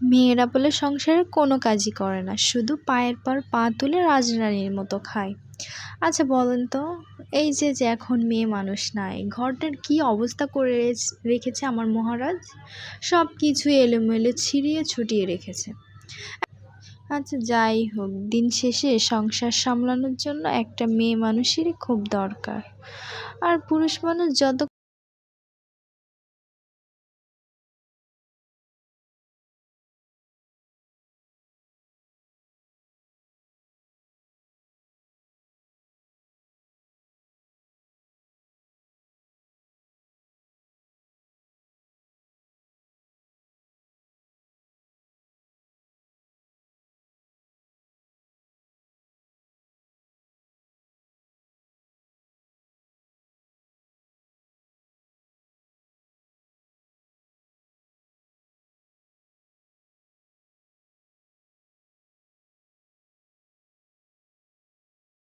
মেয়েরা বলে সংসারে কোনো কাজই করে না, শুধু পায়ের পর পা তুলে রাজরানীর মতো খায়। আচ্ছা বলেন তো, এই যে যে এখন মেয়ে মানুষ নাই, ঘরটার কি অবস্থা করে রেখেছে আমার মহারাজ? সব কিছু এলোমেলো ছিঁড়িয়ে ছুটিয়ে রেখেছে। আচ্ছা যাই হোক, দিন শেষে সংসার সামলানোর জন্য একটা মেয়ে মানুষেরই খুব দরকার। আর পুরুষ মানুষ যত